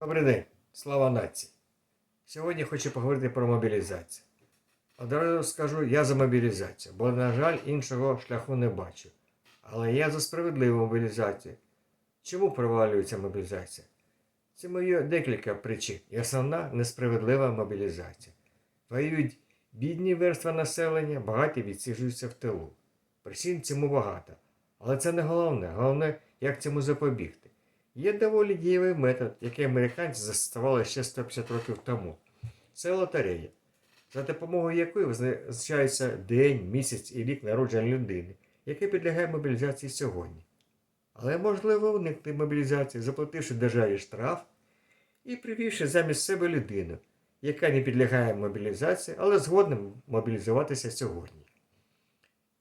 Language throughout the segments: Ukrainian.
Добрий день, слава нації. Сьогодні хочу поговорити про мобілізацію. Одразу скажу, я за мобілізацію, бо, на жаль, іншого шляху не бачу. Але я за справедливу мобілізацію. Чому провалюється мобілізація? Цьому є декілька причин. І основна несправедлива мобілізація. Воюють бідні верства населення, багаті відсіжуються в тилу. Причин цьому багато. Але це не головне. Головне, як цьому запобігти. Є доволі дієвий метод, який американці застосували ще 150 років тому. Це лотерея, за допомогою якої визначається день, місяць і рік народження людини, який підлягає мобілізації сьогодні. Але можливо уникнути мобілізації, заплативши державі штраф і привівши замість себе людину, яка не підлягає мобілізації, але згодна мобілізуватися сьогодні.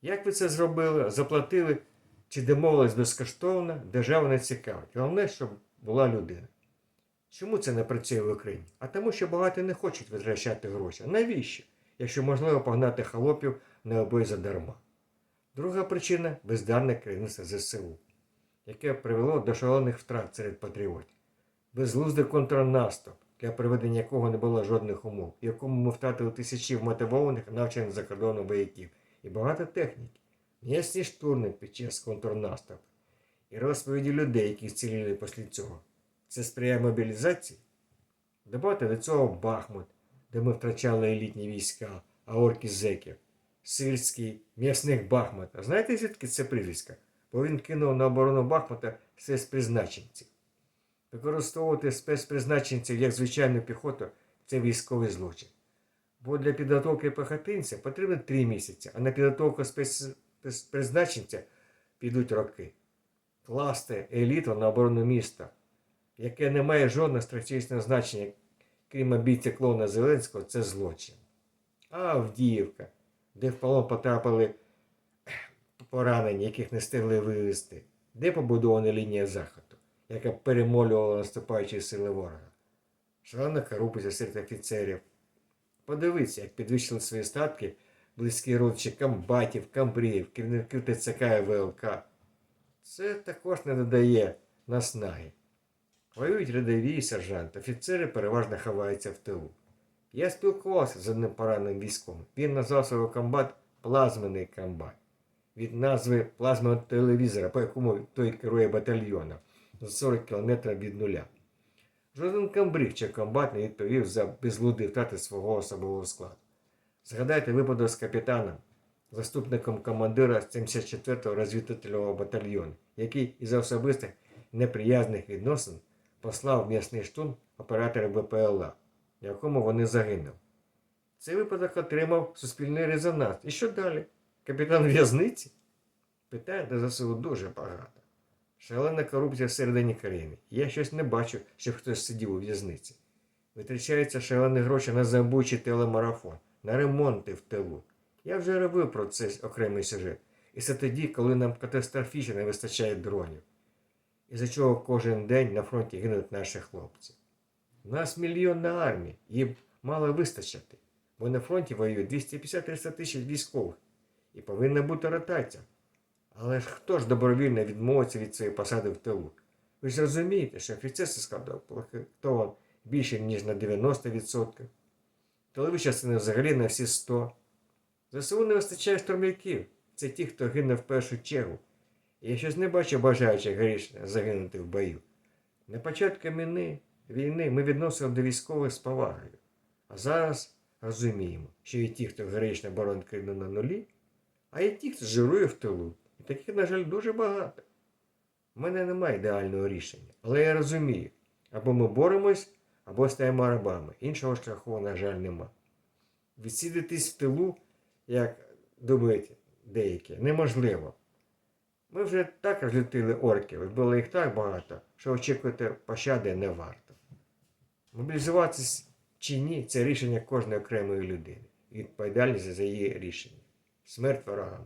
Як ви це зробили, заплатили чи домовились безкоштовно, держава не цікавить. Головне, щоб була людина. Чому це не працює в Україні? А тому, що багато не хочуть витрачати гроші. Навіщо? Якщо можливо погнати холопів на обоє задарма. Друга причина бездарне керівництво ЗСУ, яке привело до шалених втрат серед патріотів. Безглуздий контрнаступ, для проведення якого не було жодних умов, якому ми втратили тисячі вмотивованих навчених за кордоном вояків і багато техніки. М'ясні штурми під час контрнаступу і розповіді людей, які зціліли після цього. Це сприяє мобілізації? Добавте до цього Бахмут, де ми втрачали елітні війська, а орки зеків. Сильський, м'ясник Бахмута. Знаєте, звідки це прізвиська? Бо він кинув на оборону Бахмута спецпризначенців. Використовувати спецпризначенців як звичайну піхоту це військовий злочин. Бо для підготовки пехотинця потрібно 3 місяці, а на підготовку спецпризначенця підуть роки. Класти еліту на оборону міста, яке не має жодного стратегічного значення, крім обійця клоуна Зеленського, це злочин. А Авдіївка, де в полон потрапили поранені, яких не встигли вивезти, де побудована лінія заходу, яка перемолювала наступаючі сили ворога. Шалена корупція серед офіцерів. Подивіться, як підвищили свої статки близькі родичі комбатів, камбріїв, керівників ТЦК і ВЛК. Це також не додає наснаги. Воюють рядові і сержанти, офіцери переважно ховаються в тилу. Я спілкувався з одним пораненим військовим. Він назвав свого комбат плазменний комбат. Від назви плазменного телевізора, по якому той керує батальйоном за 40 км від нуля. Жоден комбриг чи комбат не відповів за безлуди втрати свого особового складу. Згадайте випадок з капітаном, заступником командира 74-го розвідувального батальйону, який із особистих неприязних відносин послав м'ясний штурм оператора БПЛА, в якому вони загинули. Цей випадок отримав суспільний резонанс. І що далі? Капітан в'язниці? Питань до ЗСУ дуже багато. Шалена корупція всередині країни. Я щось не бачу, щоб хтось сидів у в'язниці. Витрачаються шалені гроші на забучий телемарафон, на ремонти в тилу. Я вже робив про це окремий сюжет. І це тоді, коли нам катастрофічно не вистачає дронів. І за чого кожен день на фронті гинуть наші хлопці. У нас мільйонна армія, їм мало вистачити, бо на фронті воює 250-300 тисяч військових. І повинна бути ротація. Але ж хто ж добровільно відмовиться від своєї посади в тилу? Ви ж розумієте, що офіцерський склад плохитован більше, ніж на 90%. Тилові частини взагалі на всі 100%. ЗСУ не вистачає штурмовиків. Це ті, хто гине в першу чергу. Я щось не бачу бажаючих грішно загинути в бою. На початку війни, війни ми відносили до військових з повагою. А зараз розуміємо, що є ті, хто героїчно боронить на нулі, а є ті, хто жирує в тилу. І таких, на жаль, дуже багато. У мене немає ідеального рішення, але я розумію, або ми боремось, або стаємо рабами. Іншого шляху, на жаль, нема. Відсідитись в тилу, як думають деякі, неможливо. Ми вже так розлютили орків, було їх так багато, що очікувати пощади не варто. Мобілізуватись чи ні це рішення кожної окремої людини. Відповідальність за її рішення. Смерть ворогам.